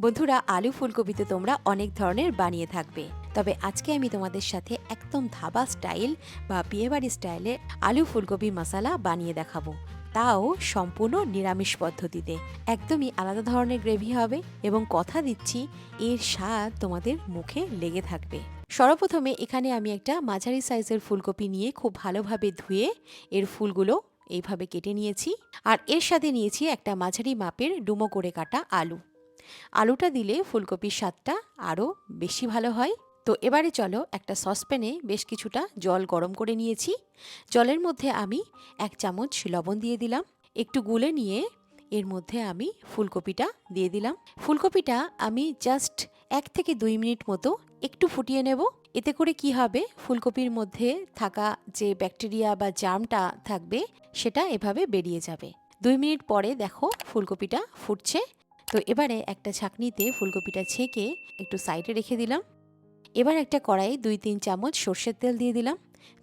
বন্ধুরা, আলু ফুলকপিতে তোমরা অনেক ধরনের বানিয়ে থাকবে। তবে আজকে আমি তোমাদের সাথে একদম ধাবা স্টাইল বা বিয়েবাড়ি স্টাইলে আলু ফুলকপি মশালা বানিয়ে দেখাবো। তাও সম্পূর্ণ নিরামিষ পদ্ধতিতে। একদমই আলাদা ধরনের গ্রেভি হবে এবং কথা দিচ্ছি, এর স্বাদ তোমাদের মুখে লেগে থাকবে। সর্বপ্রথমে এখানে আমি একটা মাঝারি সাইজের ফুলকপি নিয়ে খুব ভালোভাবে ধুয়ে এর ফুলগুলো এইভাবে কেটে নিয়েছি। আর এর সাথে নিয়েছি একটা মাঝারি মাপের ডুমো করে কাটা আলু। আলুটা দিলে ফুলকপির স্বাদটা আরও বেশি ভালো হয়। তো এবারে চলো একটা সসপ্যানে বেশ কিছুটা জল গরম করে নিয়েছি। জলের মধ্যে আমি এক চামচ লবণ দিয়ে দিলাম। একটু গুলে নিয়ে এর মধ্যে আমি ফুলকপিটা দিয়ে দিলাম। ফুলকপিটা আমি জাস্ট এক থেকে দুই মিনিট মতো একটু ফুটিয়ে নেব। এতে করে কি হবে? ফুলকপির মধ্যে থাকা যে ব্যাকটেরিয়া বা জার্মটা থাকবে সেটা এভাবে বেরিয়ে যাবে। দুই মিনিট পরে দেখো ফুলকপিটা ফুটছে। তো এবারে একটা ছাঁকনিতে ফুলকপিটা ছেঁকে একটু সাইডে রেখে দিলাম। এবার একটা কড়াই দুই তিন চামচ সর্ষের তেল দিয়ে দিলাম।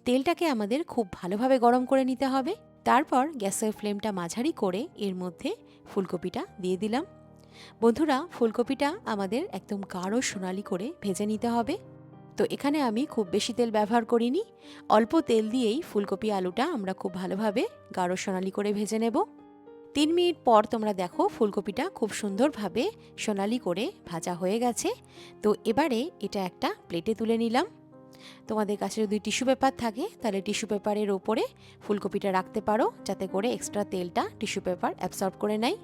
তেলটাকে আমাদের খুব ভালোভাবে গরম করে নিতে হবে। তারপর গ্যাসের ফ্লেমটা মাঝারি করে এর মধ্যে ফুলকপিটা দিয়ে দিলাম। বন্ধুরা, ফুলকপিটা আমাদের একদম গাঢ় সোনালি করে ভেজে নিতে হবে। তো এখানে আমি খুব বেশি তেল ব্যবহার করিনি। অল্প তেল দিয়েই ফুলকপি আলুটা আমরা খুব ভালোভাবে গাঢ় সোনালি করে ভেজে নেব। তিন মিনিট পর তোমরা দেখো ফুলকপিটা খুব সুন্দরভাবে সোনালি করে ভাজা হয়ে গেছে। তো এবারে এটা একটা প্লেটে তুলে নিলাম। তোমাদের কাছে যদি টিস্যু পেপার থাকে, তাহলে টিস্যু পেপারের ওপরে ফুলকপিটা রাখতে পারো, যাতে করে এক্সট্রা তেলটা টিস্যু পেপার অ্যাবসর্ব করে নেয়।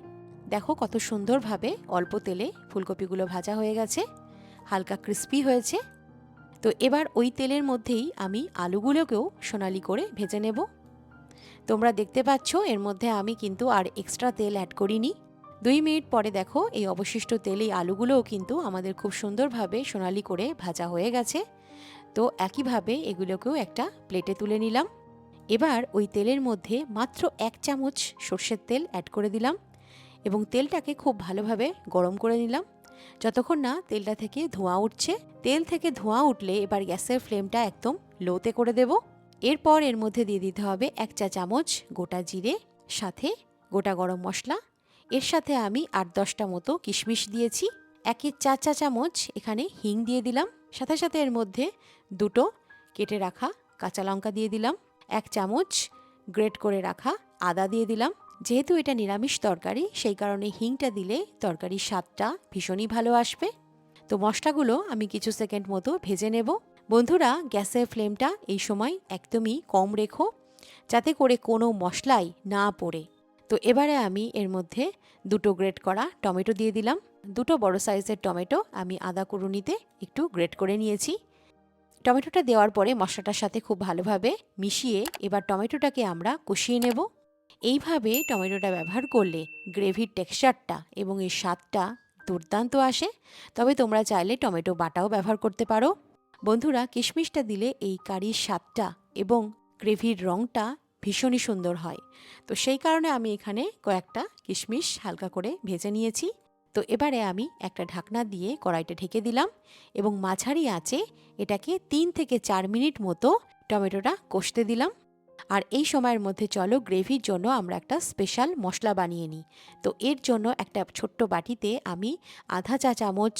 দেখো কত সুন্দরভাবে অল্প তেলে ফুলকপিগুলো ভাজা হয়ে গেছে, হালকা ক্রিস্পি হয়েছে। তো এবার ওই তেলের মধ্যেই আমি আলুগুলোকেও সোনালি করে ভেজে নেব। তোমরা দেখতে পাচ্ছ, এর মধ্যে আমি কিন্তু আর এক্সট্রা তেল অ্যাড করিনি। দুই মিনিট পরে দেখো, এই অবশিষ্ট তেল, এই আলুগুলোও কিন্তু আমাদের খুব সুন্দরভাবে সোনালি করে ভাজা হয়ে গেছে। তো একইভাবে এগুলোকেও একটা প্লেটে তুলে নিলাম। এবার ওই তেলের মধ্যে মাত্র এক চামচ সর্ষের তেল অ্যাড করে দিলাম এবং তেলটাকে খুব ভালোভাবে গরম করে নিলাম। যতক্ষণ না তেলটা থেকে ধোঁয়া উঠছে, তেল থেকে ধোঁয়া উঠলে এবার গ্যাসের ফ্লেমটা একদম লোতে করে দেব। এরপর এর মধ্যে দিয়ে দিতে হবে এক চা চামচ গোটা জিরে, সাথে গোটা গরম মশলা। এর সাথে আমি আট দশটা মতো কিশমিশ দিয়েছি। একের চা চা চামচ এখানে হিং দিয়ে দিলাম। সাথে সাথে এর মধ্যে দুটো কেটে রাখা কাঁচা লঙ্কা দিয়ে দিলাম। এক চামচ গ্রেট করে রাখা আদা দিয়ে দিলাম। যেহেতু এটা নিরামিষ তরকারি, সেই কারণে হিংটা দিলে তরকারির স্বাদটা ভীষণই ভালো আসবে। তো মশলাগুলো আমি কিছু সেকেন্ড মতো ভেজে নেব। বন্ধুরা, গ্যাসের ফ্লেমটা এই সময় একদমই কম রেখো, যাতে করে কোনো মশলাই না পড়ে। তো এবারে আমি এর মধ্যে দুটো গ্রেট করা টমেটো দিয়ে দিলাম। দুটো বড় সাইজের টমেটো আমি আদা কুড়ুনিতে একটু গ্রেট করে নিয়েছি। টমেটোটা দেওয়ার পরে মশলাটার সাথে খুব ভালোভাবে মিশিয়ে এবার টমেটোটাকে আমরা কষিয়ে নেব। এইভাবে টমেটোটা ব্যবহার করলে গ্রেভির টেক্সচারটা এবং এর স্বাদটা দুর্দান্ত আসে। তবে তোমরা চাইলে টমেটো বাটাও ব্যবহার করতে পারো। বন্ধুরা, কিশমিশটা দিলে এই কারির স্বাদটা এবং গ্রেভির রঙটা ভীষণই সুন্দর হয়। তো সেই কারণে আমি এখানে কয়েকটা কিশমিশ হালকা করে ভেজে নিয়েছি। তো এবারে আমি একটা ঢাকনা দিয়ে কড়াইটা ঢেকে দিলাম এবং মাঝারি আঁচে এটাকে তিন থেকে চার মিনিট মতো টমেটোটা কষতে দিলাম। আর এই সময়ের মধ্যে চলো গ্রেভির জন্য আমরা একটা স্পেশাল মশলা বানিয়ে নিই। তো এর জন্য একটা ছোট্ট বাটিতে আমি আধা চা চামচ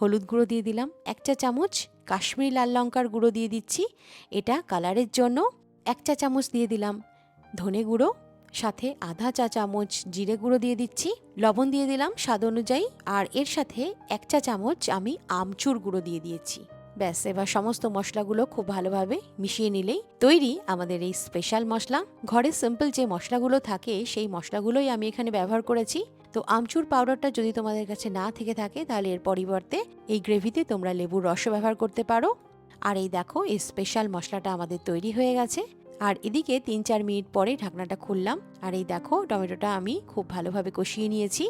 হলুদ গুঁড়ো দিয়ে দিলাম। এক চা চামচ কাশ্মীরি লাল লঙ্কার গুঁড়ো দিয়ে দিচ্ছি। এটা কালারের জন্য এক চা চামচ দিয়ে দিলাম ধনে গুঁড়ো। সাথে আধা চা চামচ জিরে গুঁড়ো দিয়ে দিচ্ছি। লবণ দিয়ে দিলাম স্বাদ অনুযায়ী। আর এর সাথে এক চা চামচ আমি আমচুর গুঁড়ো দিয়ে দিয়েছি। ব্যাস, এবার সমস্ত মশলাগুলো খুব ভালোভাবে মিশিয়ে নিলেই তৈরি আমাদের এই স্পেশাল মশলা। ঘরে সিম্পল যে মশলাগুলো থাকে, সেই মশলাগুলোই আমি এখানে ব্যবহার করেছি। তো আমচুর পাউডারটা যদি তোমাদের কাছে না থেকে থাকে, তাহলে এর পরিবর্তে এই গ্রেভিতে তোমরা লেবুর রসও ব্যবহার করতে পারো। আর এই দেখো, এই স্পেশাল মশলাটা আমাদের তৈরি হয়ে গেছে। আর এদিকে তিন চার মিনিট পরে ঢাকনাটা খুললাম। আর এই দেখো, টমেটোটা আমি খুব ভালোভাবে কষিয়ে নিয়েছি।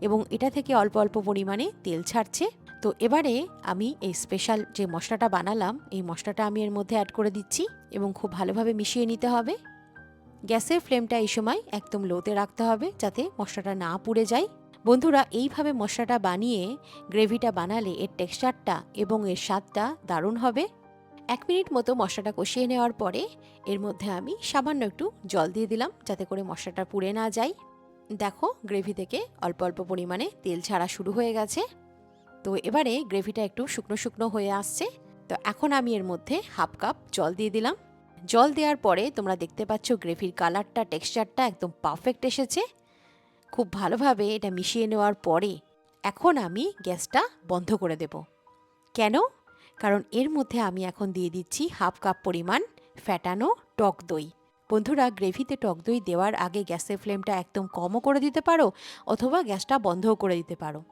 এবং এটা থেকে অল্প অল্প পরিমাণে তেল ছাড়ছে। তো এবারে আমি এই স্পেশাল যে মশলাটা বানালাম, এই মশলাটা আমি এর মধ্যে অ্যাড করে দিচ্ছি এবং খুব ভালোভাবে মিশিয়ে নিতে হবে। গ্যাসের ফ্লেমটা এই সময় একদম লোতে রাখতে হবে যাতে মশলাটা না পুড়ে যায়। বন্ধুরা, এইভাবে মশলাটা বানিয়ে, গ্রেভিটা বানালে এর টেক্সচারটা এবং এর স্বাদটা দারুণ হবে। এক মিনিট মতো মশলাটা কষিয়ে নেওয়ার পরে এর মধ্যে আমি সামান্য একটু জল দিয়ে দিলাম যাতে করে মশলাটা পুড়ে না যায়। দেখো, গ্রেভি থেকে অল্প অল্প পরিমাণে তেল ছাড়া শুরু হয়ে গেছে। তো এবারে গ্রেভিটা একটু শুকনো শুকনো হয়ে আসছে। তো এখন আমি এর মধ্যে হাফ কাপ জল দিয়ে দিলাম। জল দেওয়ার পরে তোমরা দেখতে পাচ্ছ গ্রেভির কালারটা, টেক্সচারটা একদম পারফেক্ট এসেছে। খুব ভালোভাবে এটা মিশিয়ে নেওয়ার পরে এখন আমি গ্যাসটা বন্ধ করে দেব। কেন? কারণ এর মধ্যে আমি এখন দিয়ে দিচ্ছি হাফ কাপ পরিমাণ ফ্যাটানো টক দই। বন্ধুরা, গ্রেভিতে টক দই দেওয়ার আগে গ্যাসের ফ্লেমটা একদম কমও করে দিতে পারো অথবা গ্যাসটা বন্ধও করে দিতে পারো।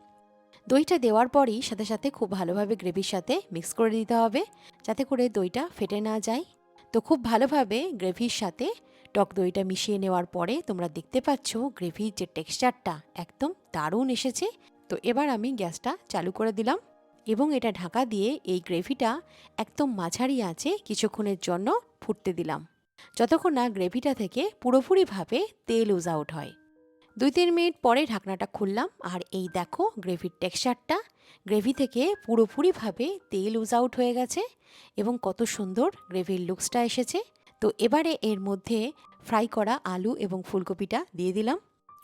দইটা দেওয়ার পরই সাথে সাথে খুব ভালোভাবে গ্রেভির সাথে মিক্স করে দিতে হবে, যাতে করে দইটা ফেটে না যায়। তো খুব ভালোভাবে গ্রেভির সাথে টক দইটা মিশিয়ে নেওয়ার পরে তোমরা দেখতে পাচ্ছ গ্রেভির যে টেক্সচারটা একদম দারুণ এসেছে। তো এবার আমি গ্যাসটা চালু করে দিলাম এবং এটা ঢাকা দিয়ে এই গ্রেভিটা একদম মাঝারি আছে কিছুক্ষণের জন্য ফুটতে দিলাম। যতক্ষণ না গ্রেভিটা থেকে পুরোপুরিভাবে তেল উজ আউট হয়। দুই তিন মিনিট পরে ঢাকনাটা খুললাম, আর এই দেখো গ্রেভির টেক্সচারটা। গ্রেভি থেকে পুরোপুরিভাবে তেল উজ আউট হয়ে গেছে এবং কত সুন্দর গ্রেভির লুকসটা এসেছে। তো এবারে এর মধ্যে ফ্রাই করা আলু এবং ফুলকপিটা দিয়ে দিলাম।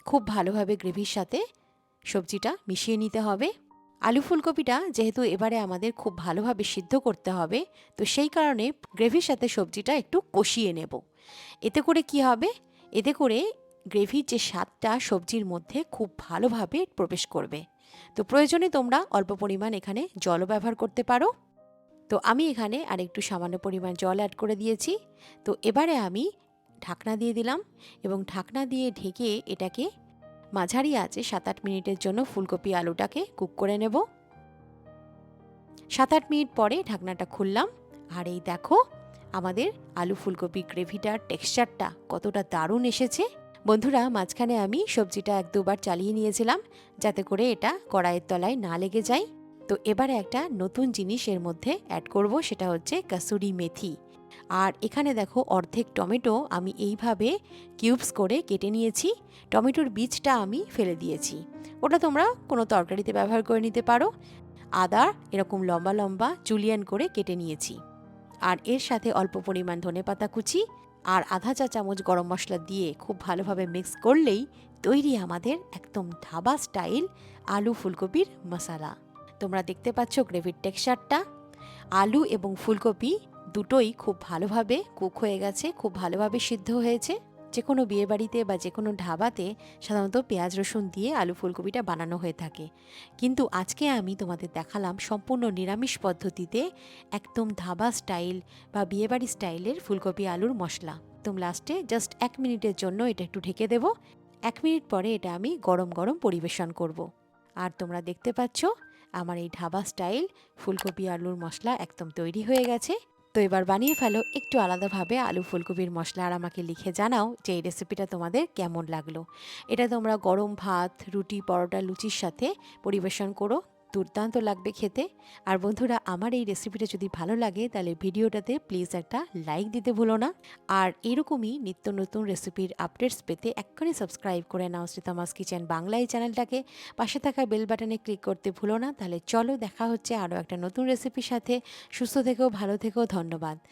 খুব ভালোভাবে গ্রেভির সাথে সবজিটা মিশিয়ে নিতে হবে। আলু ফুলকপিটা যেহেতু এবারে আমাদের খুব ভালোভাবে সিদ্ধ করতে হবে, তো সেই কারণে গ্রেভির সাথে সবজিটা একটু কষিয়ে নেব। এতে করে কি হবে? এতে করে গ্রেভির যে স্বাদটা সবজির মধ্যে খুব ভালোভাবে প্রবেশ করবে। তো প্রয়োজনে তোমরা অল্প পরিমাণ এখানে জলও ব্যবহার করতে পারো। তো আমি এখানে আর একটু সামান্য পরিমাণ জল অ্যাড করে দিয়েছি। তো এবারে আমি ঢাকনা দিয়ে দিলাম এবং ঢাকনা দিয়ে ঢেকে এটাকে মাঝারি আছে সাত আট মিনিটের জন্য ফুলকপি আলুটাকে কুক করে নেব। সাত আট মিনিট পরে ঢাকনাটা খুললাম। আর এই দেখো, আমাদের আলু ফুলকপি গ্রেভিটার টেক্সচারটা কতটা দারুণ এসেছে। বন্ধুরা, মাঝখানে আমি সবজিটা এক দুবার চালিয়ে নিয়েছিলাম, যাতে করে এটা কড়াইয়ের তলায় না লেগে যায়। তো এবারে একটা নতুন জিনিস এর মধ্যে অ্যাড করব, সেটা হচ্ছে কাসুরি মেথি। আর এখানে দেখো অর্ধেক টমেটো আমি এইভাবে কিউবস করে কেটে নিয়েছি। টমেটোর বীজটা আমি ফেলে দিয়েছি। ওটা তোমরা কোনো তরকারিতে ব্যবহার করে নিতে পারো। আদা, এরকম লম্বা লম্বা জুলিয়ান করে কেটে নিয়েছি। আর এর সাথে অল্প পরিমাণ ধনেপাতা কুচি আর আধা চা চামচ গরম মশলা দিয়ে খুব ভালোভাবে মিক্স করলেই তৈরি আমাদের একদম ধাবা স্টাইল আলু ফুলকপির মশালা তোমরা দেখতে পাচ্ছ গ্রেভির টেক্সচারটা আলু এবং ফুলকপি দুটোই খুব ভালোভাবে কুক হয়ে গেছে, খুব ভালোভাবে সিদ্ধ হয়েছে। যে কোনো বিয়েবাড়িতে বা যে কোনো ঢাবাতে সাধারণত পেঁয়াজ, রসুন দিয়ে আলু ফুলকপিটা বানানো হয়ে থাকে। কিন্তু আজকে আমি তোমাদের দেখালাম সম্পূর্ণ নিরামিষ পদ্ধতিতে একদম ধাবা স্টাইল বা বিয়েবাড়ি স্টাইলের ফুলকপি আলুর মশলা। তো লাস্টে জাস্ট এক মিনিটের জন্য এটা একটু ঢেকে দেব। এক মিনিট পরে এটা আমি গরম গরম পরিবেশন করব। আর তোমরা দেখতে পাচ্ছ, আমার এই ঢাবা স্টাইল ফুলকপি আলুর মশলা একদম তৈরি হয়ে গেছে। তো এবার বানিয়ে ফেলো একটু আলাদাভাবে আলু ফুলকপির মশলা। আর আমাকে লিখে জানাও যে এই রেসিপিটা তোমাদের কেমন লাগল। এটা তোমরা গরম ভাত, রুটি, পরোটা, লুচির সাথে পরিবেশন করো। দুর্দান্ত লাগবে খেতে। আর বন্ধুরা, আমার এই রেসিপিটা যদি ভালো লাগে, তাহলে ভিডিওটাতে প্লিজ একটা লাইক দিতে ভুলো না। আর এরকমই নিত্য নতুন রেসিপির আপডেটস পেতে এক্ষুনি সাবস্ক্রাইব করে নাও শ্রীতামাস কিচেন বাংলা এই চ্যানেলটাকে পাশে থাকা বেল বাটনে ক্লিক করতে ভুলো না, তাহলে চলো দেখা হচ্ছে আরও একটা নতুন রেসিপির সাথে। সুস্থ থেকেও ভালো থেকেও ধন্যবাদ।